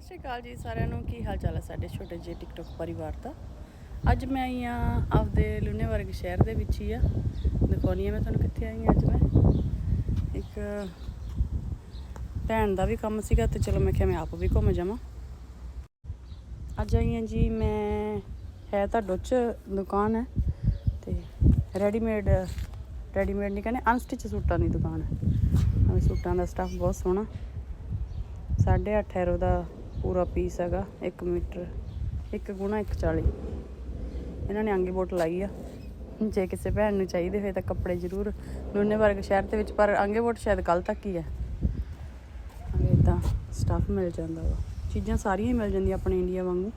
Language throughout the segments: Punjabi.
ਸਤਿ ਸ਼੍ਰੀ ਅਕਾਲ ਜੀ ਸਾਰਿਆਂ ਨੂੰ। ਕੀ ਹਾਲ ਚਾਲ ਹੈ ਸਾਡੇ ਛੋਟੇ ਜਿਹੇ ਟਿਕਟੋਕ ਪਰਿਵਾਰ ਦਾ? ਅੱਜ ਮੈਂ ਆਈ ਆ ਆਪਦੇ ਲੁਨੇ ਵਰਗੇ ਸ਼ਹਿਰ ਦੇ ਵਿੱਚ ਹੀ ਆ। ਦਿਖਾਉਣੀ ਆ ਮੈਂ ਤੁਹਾਨੂੰ ਕਿੱਥੇ ਆਈ ਆ ਅੱਜ ਮੈਂ। ਇੱਕ ਭੈਣ ਦਾ ਵੀ ਕੰਮ ਸੀਗਾ ਤੇ ਚਲੋ ਮੈਂ ਕਿਹਾ ਮੈਂ ਆਪ ਵੀ ਘੁੰਮ ਜਾਵਾਂ। ਅੱਜ ਆਈ ਆ ਜੀ ਮੈਂ, ਹੈ ਤਾਂ ਡੁੱਚ ਦੁਕਾਨ ਹੈ ਤੇ ਰੈਡੀਮੇਡ ਰੈਡੀਮੇਡ ਨਹੀਂ ਕਹਿੰਦੇ ਅਨਸਟਿਚ ਸੂਟਾਂ ਦੀ ਦੁਕਾਨ ਹੈ। ਸੂਟਾਂ ਦਾ ਸਟਾਫ ਬਹੁਤ ਸੋਹਣਾ। 8.5 ਐਰੋ ਦਾ ਪੂਰਾ ਪੀਸ ਹੈਗਾ 1 ਮੀਟਰ 1 ਗੁਣਾ 140 ਇਹਨਾਂ ਨੇ ਆਂਗੀ ਬੋਟ ਲਾਈ ਆ। ਜੇ ਕਿਸੇ ਭੈਣ ਨੂੰ ਚਾਹੀਦੇ ਹੋਏ ਤਾਂ ਕੱਪੜੇ ਜ਼ਰੂਰ ਲੁਨੇ ਵਰਗ ਸ਼ਹਿਰ ਦੇ ਵਿੱਚ, ਪਰ ਆਂਗੇ ਬੋਟ ਸ਼ਾਇਦ ਕੱਲ ਤੱਕ ਹੀ ਹੈ ਇਦਾਂ ਸਟਾਫ ਮਿਲ ਜਾਂਦਾ ਵਾ। ਚੀਜ਼ਾਂ ਸਾਰੀਆਂ ਹੀ ਮਿਲ ਜਾਂਦੀਆਂ ਆਪਣੇ ਇੰਡੀਆ ਵਾਂਗੂ।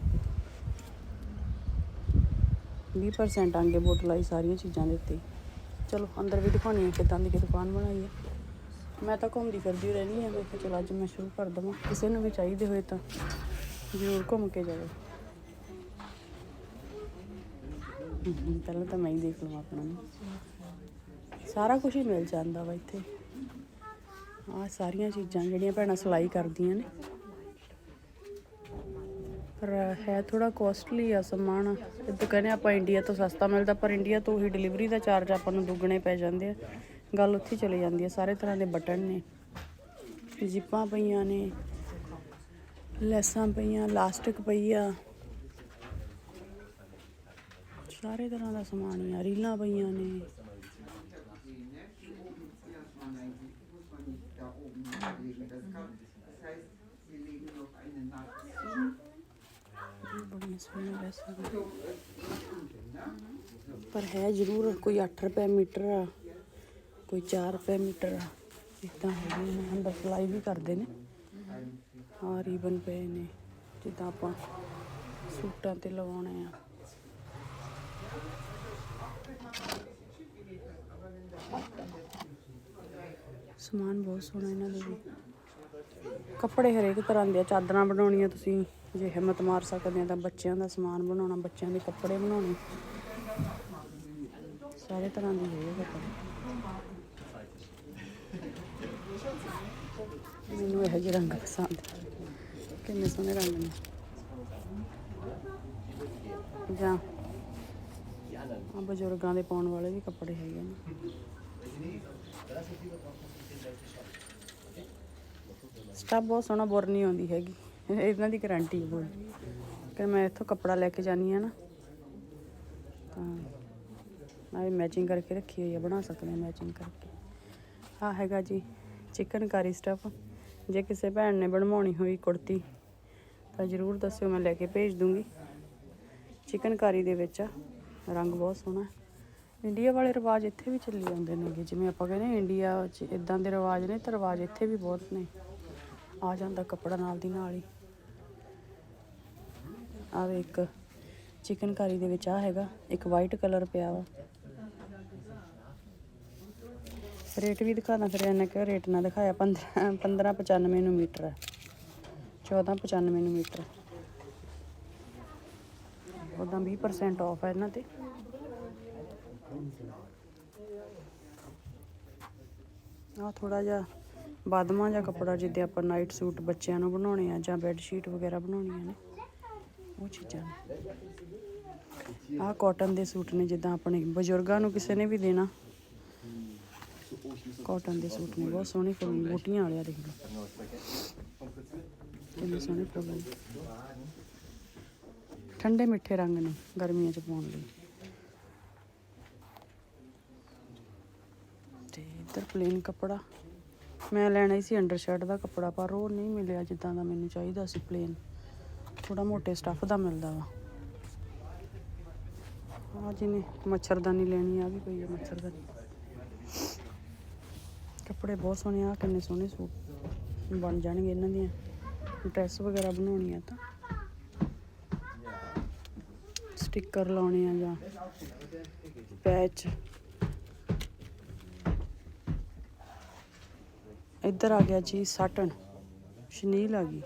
20% ਆਂਗੇ ਬੋਟ ਲਾਈ ਸਾਰੀਆਂ ਚੀਜ਼ਾਂ ਦੇ ਉੱਤੇ। ਚਲੋ, ਅੰਦਰ ਵੀ ਦਿਖਾਉਣੀ ਹੈ ਕਿਦਾਂ ਦੀ ਕਿ ਦੁਕਾਨ ਬਣਾਈ ਹੈ ਮੈਂ ਤਾਂ ਘੁੰਮਦੀ ਫਿਰਦੀ ਰਹਿੰਦੀ ਹਾਂ, ਮੈਂ ਕਿਹਾ ਚਲੋ ਅੱਜ ਮੈਂ ਸ਼ੁਰੂ ਕਰ ਦਵਾਂ। ਕਿਸੇ ਨੂੰ ਵੀ ਚਾਹੀਦੇ ਹੋਏ ਤਾਂ ਜ਼ਰੂਰ ਘੁੰਮ ਕੇ ਜਾਵੇ ਪਹਿਲਾਂ ਤਾਂ ਮੈਂ ਹੀ ਦੇਖ ਲਵਾਂ ਆਪਣਾ। ਨੂੰ ਸਾਰਾ ਕੁਝ ਹੀ ਮਿਲ ਜਾਂਦਾ ਵਾ ਇੱਥੇ। ਆ ਸਾਰੀਆਂ ਚੀਜ਼ਾਂ ਜਿਹੜੀਆਂ ਭੈਣਾਂ ਸਿਲਾਈ ਕਰਦੀਆਂ ਨੇ। ਪਰ ਹੈ ਥੋੜਾ ਕੋਸਟਲੀ ਆ ਸਮਾਨ। ਇੱਦਾਂ ਕਹਿੰਦੇ ਆਪਾਂ ਇੰਡੀਆ ਤੋਂ ਸਸਤਾ ਮਿਲਦਾ, ਪਰ ਇੰਡੀਆ ਤੋਂ ਹੀ ਡਿਲੀਵਰੀ ਦਾ ਚਾਰਜ ਆਪਾਂ ਨੂੰ ਦੁੱਗਣੇ ਪੈ ਜਾਂਦੇ ਆ। ਗੱਲ ਉੱਥੇ ਹੀ ਚਲੀ ਜਾਂਦੀ ਹੈ, ਸਾਰੇ ਤਰ੍ਹਾਂ ਦੇ ਬਟਨ ਨੇ। ਜਿੱਪਾਂ ਪਈਆਂ ਨੇ, ਲੈਸਾਂ ਪਈਆਂ, ਲਾਸਟਿਕ ਪਈ ਆ। ਸਾਰੇ ਤਰ੍ਹਾਂ ਦਾ ਸਮਾਨ ਆ, ਰੀਲਾਂ ਪਈਆਂ ਨੇ। ਬੜੀਆਂ ਸੋਹਣੀਆਂ ਲੈਸਾਂ ਪਰ ਹੈ ਜ਼ਰੂਰ, ਕੋਈ 8 ਰੁਪਏ ਮੀਟਰ ਆ। ਕੋਈ 4 ਰੁਪਏ ਮੀਟਰ ਆ ਇਦਾਂ ਹੈਗੇ ਨੇ ਅੰਦਰ ਸਿਲਾਈ ਵੀ ਕਰਦੇ ਨੇ। ਆ ਰੀਬਨ ਪਏ ਨੇ, ਜਿੱਦਾਂ ਆਪਾਂ ਸੂਟਾਂ ਤੇ ਲਵਾਉਣੇ ਆ। ਸਮਾਨ ਬਹੁਤ ਸੋਹਣਾ ਇਹਨਾਂ ਦੇ ਵੀ। ਕੱਪੜੇ ਹਰੇਕ ਤਰ੍ਹਾਂ ਦੇ ਚਾਦਰਾਂ ਬਣਾਉਣੀਆਂ ਤੁਸੀਂ, ਜੇ ਹਿੰਮਤ ਮਾਰ ਸਕਦੇ ਆ ਤਾਂ ਬੱਚਿਆਂ ਦਾ ਸਮਾਨ ਬਣਾਉਣਾ, ਬੱਚਿਆਂ ਦੇ ਕੱਪੜੇ ਬਣਾਉਣੇ। ਸਾਰੇ ਤਰ੍ਹਾਂ ਦੇ ਹੈਗੇ ਆ ਕੱਪੜੇ। ਮੈਨੂੰ ਇਹੋ ਜਿਹੇ ਰੰਗ ਪਸੰਦ ਕਿੰਨੇ ਸੋਹਣੇ ਰੰਗ ਨੇ। ਜਾਂ ਆ ਬਜ਼ੁਰਗਾਂ ਦੇ ਪਾਉਣ ਵਾਲੇ ਵੀ ਕੱਪੜੇ ਹੈਗੇ ਨੇ। ਸਟਾਫ ਬਹੁਤ ਸੋਹਣਾ, ਬੁਰ ਨਹੀਂ ਆਉਂਦੀ ਹੈਗੀ। ਇਹਨਾਂ ਦੀ ਗਾਰੰਟੀ ਹੈ ਬੋਲ ਕਿ ਮੈਂ ਇੱਥੋਂ ਕੱਪੜਾ ਲੈ ਕੇ ਜਾਨੀ ਆ ਨਾ, ਤਾਂ ਮੈਂ ਮੈਚਿੰਗ ਕਰਕੇ ਰੱਖੀ ਹੋਈ ਹੈ ਬਣਾ ਸਕਦੇ ਹਾਂ ਮੈਚਿੰਗ ਕਰਕੇ। ਆ ਹੈਗਾ ਜੀ ਚਿਕਨਕਾਰੀ ਸਟਫ। ਜੇ ਕਿਸੇ ਭੈਣ ਨੇ ਬਣਵਾਉਣੀ ਹੋਈ ਕੁੜਤੀ, ਤਾਂ ਜ਼ਰੂਰ ਦੱਸਿਓ, ਮੈਂ ਲੈ ਕੇ ਭੇਜ ਦੂੰਗੀ। ਚਿਕਨਕਾਰੀ ਦੇ ਵਿੱਚ ਆ, ਰੰਗ ਬਹੁਤ ਸੋਹਣਾ। ਇੰਡੀਆ ਵਾਲੇ ਰਿਵਾਜ ਇੱਥੇ ਵੀ ਚੱਲੀ ਜਾਂਦੇ ਨੇਗੇ, ਜਿਵੇਂ ਆਪਾਂ ਕਹਿੰਦੇ ਇੰਡੀਆ 'ਚ ਇਦਾਂ ਦੇ ਰਿਵਾਜ ਨੇ, ਤਾਂ ਰਿਵਾਜ ਇੱਥੇ ਵੀ ਬਹੁਤ ਨੇ। ਆ ਜਾਂਦਾ ਕੱਪੜਾ ਨਾਲ ਦੀ ਨਾਲ ਹੀ। ਆ ਇੱਕ ਚਿਕਨਕਾਰੀ ਦੇ ਵਿੱਚ ਆ ਹੈਗਾ, ਇੱਕ ਵਾਈਟ ਕਲਰ ਪਿਆ ਵਾ। ਰੇਟ ਵੀ ਦਿਖਾਦਾ ਫਿਰ ਇਹਨਾਂ ਕਿ ਰੇਟ ਨਾ ਦਿਖਾਇਆ 15 1595 ਨੂੰ ਮੀਟਰ ਹੈ। 1495 ਨੂੰ ਮੀਟਰ ਉਦਾਂ 20% ਆਫ ਹੈ ਇਹਨਾਂ ਤੇ। ਆ ਥੋੜਾ ਜਿਹਾ ਬਾਦਮਾ ਜਿਹਾ ਕੱਪੜਾ ਜਿੱਦੇ ਆਪਾਂ ਨਾਈਟ ਸੂਟ ਬੱਚਿਆਂ ਨੂੰ ਬਣਾਉਣੇ ਆ ਜਾਂ ਬੈੱਡ ਸ਼ੀਟ ਵਗੈਰਾ ਬਣਾਉਣੀਆਂ ਨੇ, ਉਹ ਚੀਜ਼ਾਂ ਨੇ। ਆਹ ਕਾਟਨ ਦੇ ਸੂਟ ਨੇ ਜਿੱਦਾਂ ਆਪਣੇ ਬਜ਼ੁਰਗਾਂ ਨੂੰ ਕਿਸੇ ਨੇ ਵੀ ਦੇਣਾ। ਕਾਟਨ ਦੇ ਸੂਟ ਨੇ, ਬਹੁਤ ਸੋਹਣੇ ਫੁੱਲ ਬੂਟੀਆਂ ਵਾਲਿਆ ਦੇਖ ਲਓ ਕਿੰਨੇ ਸੋਹਣੇ ਫੁੱਲ ਨੇ। ਠੰਡੇ ਮਿੱਠੇ ਰੰਗ ਨੇ ਗਰਮੀਆਂ 'ਚ ਪਾਉਣ ਲਈ। ਤੇ ਇੱਧਰ ਪਲੇਨ ਕੱਪੜਾ। ਮੈਂ ਲੈਣਾ ਹੀ ਸੀ ਅੰਡਰ ਸ਼ਰਟ ਦਾ ਕੱਪੜਾ, ਪਰ ਉਹ ਨਹੀਂ ਮਿਲਿਆ ਜਿੱਦਾਂ ਦਾ ਮੈਨੂੰ ਚਾਹੀਦਾ ਸੀ ਪਲੇਨ ਥੋੜਾ ਮੋਟੇ ਸਟੱਫ ਦਾ ਮਿਲਦਾ ਵਾ। ਆ ਜਿਹਨੇ ਮੱਛਰਦਾਨੀ ਲੈਣੀ ਆ ਵੀ ਕੋਈ ਆ ਮੱਛਰਦਾਨੀ। ਕੱਪੜੇ ਬਹੁਤ ਸੋਹਣੇ ਆ, ਕਿੰਨੇ ਸੋਹਣੇ ਸੂਟ ਬਣ ਜਾਣਗੇ ਇਹਨਾਂ ਦੀਆਂ। ਡਰੈਸ ਵਗੈਰਾ ਬਣਾਉਣੀ ਆ ਤਾਂ। ਸਟicker ਲਾਉਣੇ ਆ ਜਾਂ ਪੈਚ। ਇੱਧਰ ਆ ਗਿਆ ਜੀ ਸਾਟਨ। ਸ਼ਨੀਲ ਆ ਗਈ।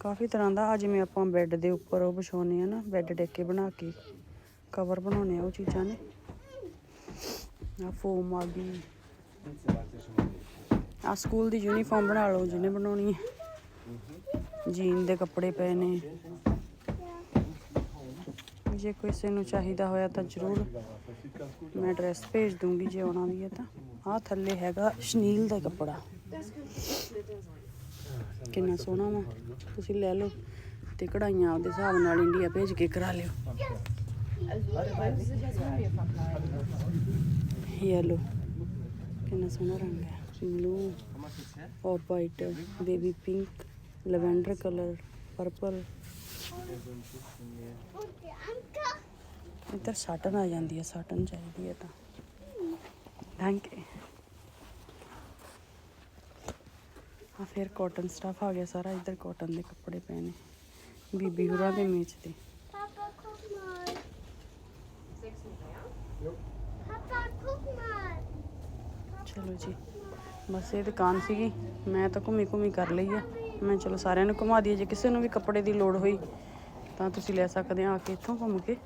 ਕਾਫੀ ਤਰ੍ਹਾਂ ਦਾ ਆ, ਜਿਵੇਂ ਆਪਾਂ ਬੈੱਡ ਦੇ ਉੱਪਰ ਉਹ ਵਿਛਾਉਨੇ ਆ ਨਾ, ਬੈੱਡ ਡੇਕੇ ਬਣਾ ਕੇ। ਕਵਰ ਬਣਾਉਣੇ ਆ ਉਹ ਚੀਜ਼ਾਂ ਨੇ। ਆ ਫੋਮ ਆ ਗਈ। ਆ ਸਕੂਲ ਦੀ ਯੂਨੀਫਾਰਮ ਬਣਾ ਲਓ, ਜਿਹਨੇ ਬਣਾਉਣੀ ਹੈ। ਜੀਨ ਦੇ ਕੱਪੜੇ ਪਏ ਨੇ। ਜੇ ਕਿਸੇ ਨੂੰ ਚਾਹੀਦਾ ਹੋਇਆ ਤਾਂ ਜ਼ਰੂਰ ਮੈਂ ਐਡਰੈਸ ਭੇਜ ਦੂੰਗੀ, ਜੇ ਆਉਣਾ ਵੀ ਹੈ ਤਾਂ। ਆਹ ਥੱਲੇ ਹੈਗਾ ਸ਼ਨੀਲ ਦਾ ਕੱਪੜਾ। ਕਿੰਨਾ ਸੋਹਣਾ ਵਾ। ਤੁਸੀਂ ਲੈ ਲਓ ਤੇ ਕਢਾਈਆਂ ਆਪਦੇ ਹਿਸਾਬ ਨਾਲ ਇੰਡੀਆ ਭੇਜ ਕੇ ਕਰਾ ਲਿਓ। ਯੈਲੋ। ਕਿੰਨਾ ਸੋਹਣਾ ਰੰਗ ਹੈ। ਬਲੂ ਔਰ white baby pink lavender colour purple ਇੱਧਰ ਸਾਟਨ ਆ ਜਾਂਦੀ ਹੈ ਸਾਟਨ ਚਾਹੀਦੀ ਹੈ ਤਾਂ। ਥੈਂਕ ਯੂ ਆ ਫਿਰ ਕਾਟਨ ਸਟਫ ਆ ਗਿਆ ਸਾਰਾ ਇੱਧਰ ਕਾਟਨ ਦੇ ਕੱਪੜੇ ਪਏ ਨੇ। ਬੀਬੀ ਹੁਰਾਂ ਦੇ ਮੇਚ ਤੇ। Papa, guck mal. Papa, guck mal. ਚਲੋ ਜੀ। ਬਸ ਇਹ ਦੁਕਾਨ ਸੀਗੀ, ਮੈਂ ਤਾਂ ਘੁੰਮੀ ਘੁੰਮੀ ਕਰ ਲਈ ਆ। ਮੈਂ ਚਲੋ ਸਾਰਿਆਂ ਨੂੰ ਘੁਮਾ ਦਈਏ, ਜੇ ਕਿਸੇ ਨੂੰ ਵੀ ਕੱਪੜੇ ਦੀ ਲੋੜ ਹੋਈ, ਤਾਂ ਤੁਸੀਂ ਲੈ ਸਕਦੇ ਆ ਆ ਕੇ ਇੱਥੋਂ ਘੁੰਮ ਕੇ।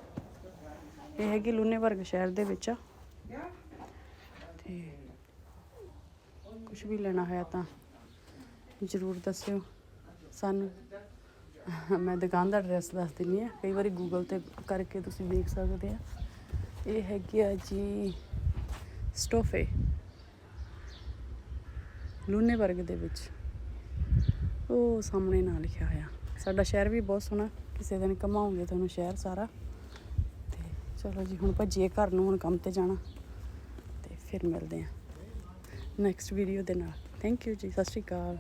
ਇਹ ਹੈਗੀ ਲੂਨੇ ਵਰਗ ਸ਼ਹਿਰ ਦੇ ਵਿੱਚ ਆ। ਤੇ ਕੁਝ ਵੀ ਲੈਣਾ ਹੋਇਆ ਤਾਂ ਜ਼ਰੂਰ ਦੱਸਿਓ ਸਾਨੂੰ। ਮੈਂ ਦੁਕਾਨ ਦਾ ਐਡਰੈਸ ਦੱਸ ਦਿੰਨੀ ਆ ਕਈ ਵਾਰੀ ਗੂਗਲ ਤੇ ਕਰਕੇ ਤੁਸੀਂ ਦੇਖ ਸਕਦੇ ਆ। ਇਹ ਹੈਗੀ ਆ ਜੀ, ਸਟੋਫੇ। ਲੂਨੇ ਵਰਗ ਦੇ ਵਿੱਚ। ਉਹ ਸਾਹਮਣੇ ਨਾਂ ਲਿਖਿਆ ਹੋਇਆ। ਸਾਡਾ ਸ਼ਹਿਰ ਵੀ ਬਹੁਤ ਸੋਹਣਾ। ਕਿਸੇ ਦਿਨ ਘਮਾਉਂਗੇ ਤੁਹਾਨੂੰ ਸ਼ਹਿਰ ਸਾਰਾ। ਤੇ ਚਲੋ ਜੀ, ਹੁਣ ਭੱਜੀਏ ਘਰ ਨੂੰ, ਹੁਣ ਕੰਮ ਤੇ ਜਾਣਾ। ਤੇ ਫਿਰ ਮਿਲਦੇ ਆ ਨੈਕਸਟ ਵੀਡੀਓ ਦੇ ਨਾਲ। ਥੈਂਕ ਯੂ ਜੀ, ਸਤਿ ਸ਼੍ਰੀ ਅਕਾਲ।